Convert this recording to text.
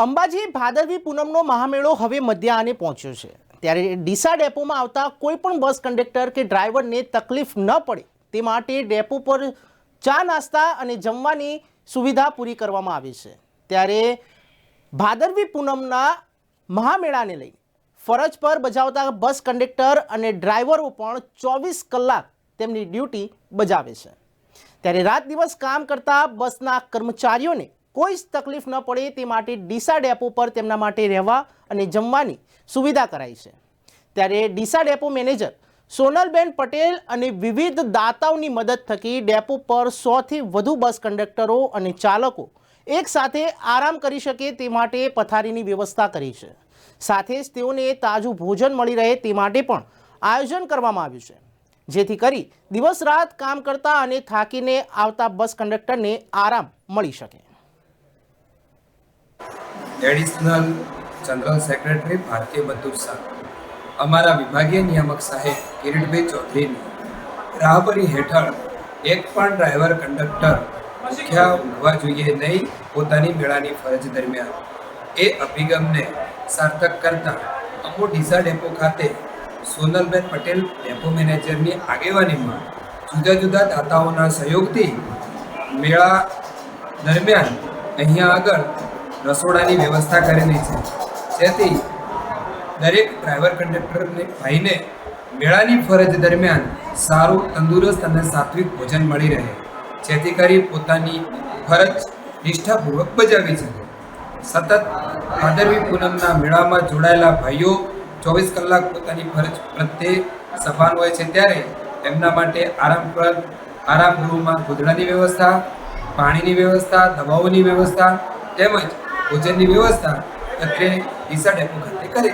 અંબાજી ભાદરવી પૂનમનો મહામેળો હવે મધ્યાહને પહોંચ્યો છે. ત્યારે ડીસા ડેપોમાં આવતા કોઈ પણ બસ કંડક્ટર કે ડ્રાઈવરને તકલીફ ન પડે તે માટે ડેપો પર ચા નાસ્તા અને જમવાની સુવિધા પૂરી કરવામાં આવી છે. ત્યારે ભાદરવી પૂનમના મહામેળાને લઈ ફરજ પર બજાવતા બસ કંડક્ટર અને ડ્રાઈવરો પણ ચોવીસ કલાક તેમની ડ્યુટી બજાવે છે. ત્યારે રાત દિવસ કામ કરતા બસના કર્મચારીઓને કોઈ જ તકલીફ ન પડે તે માટે ડીસા ડેપો પર તેમના માટે રહેવા અને જમવાની સુવિધા કરાઈ છે. ત્યારે ડીસા ડેપો મેનેજર સોનલબેન પટેલ અને વિવિધ દાતાઓની મદદ થકી ડેપો પર સોથી વધુ બસ કંડક્ટરો અને ચાલકો એકસાથે આરામ કરી શકે તે માટે પથારીની વ્યવસ્થા કરી છે. સાથે જ તેઓને તાજું ભોજન મળી રહે તે માટે પણ આયોજન કરવામાં આવ્યું છે. જેથી કરી દિવસ રાત કામ કરતા અને થાકીને આવતા બસ કંડક્ટરને આરામ મળી શકે. એડિશનલ જનરલ સેક્રેટરી ભારતીય મજદૂર સંઘ. અમારા વિભાગીય નિયામક સાહેબ કિરીટભાઈ ચૌધરીની રાહબરી હેઠળ એક પણ ડ્રાઈવર કંડક્ટર ભૂખ્યા હોવા જોઈએ નહીં પોતાની મેળાની ફરજ દરમિયાન. એ અભિગમને સાર્થક કરતા અમુ ડીસા ડેપો ખાતે સોનલબેન પટેલ ડેપો મેનેજરની આગેવાનીમાં જુદા જુદા દાતાઓના સહયોગથી મેળા દરમિયાન અહીંયા આગળ રસોડાની વ્યવસ્થા કરેલી છે. જેથી દરેક ડ્રાઈવર કંડક્ટરને, ભાઈને મેળાની ફરજ દરમિયાન સારું, તંદુરસ્ત અને સાત્વિક ભોજન મળી રહે. જેથી કરી પોતાની ફરજ નિષ્ઠાપૂર્વક બજાવી શકે. સતત ભાદરવી પૂનમના મેળામાં જોડાયેલા ભાઈઓ ચોવીસ કલાક પોતાની ફરજ પ્રત્યે સભાન હોય છે ત્યારે એમના માટે આરામ પર, આરામ ગૃહમાં ગોદડાની વ્યવસ્થા, પાણીની વ્યવસ્થા, દવાઓની વ્યવસ્થા તેમજ ભોજનની વ્યવસ્થા અત્રે ડીસા ડેપો ખાતે કરેલી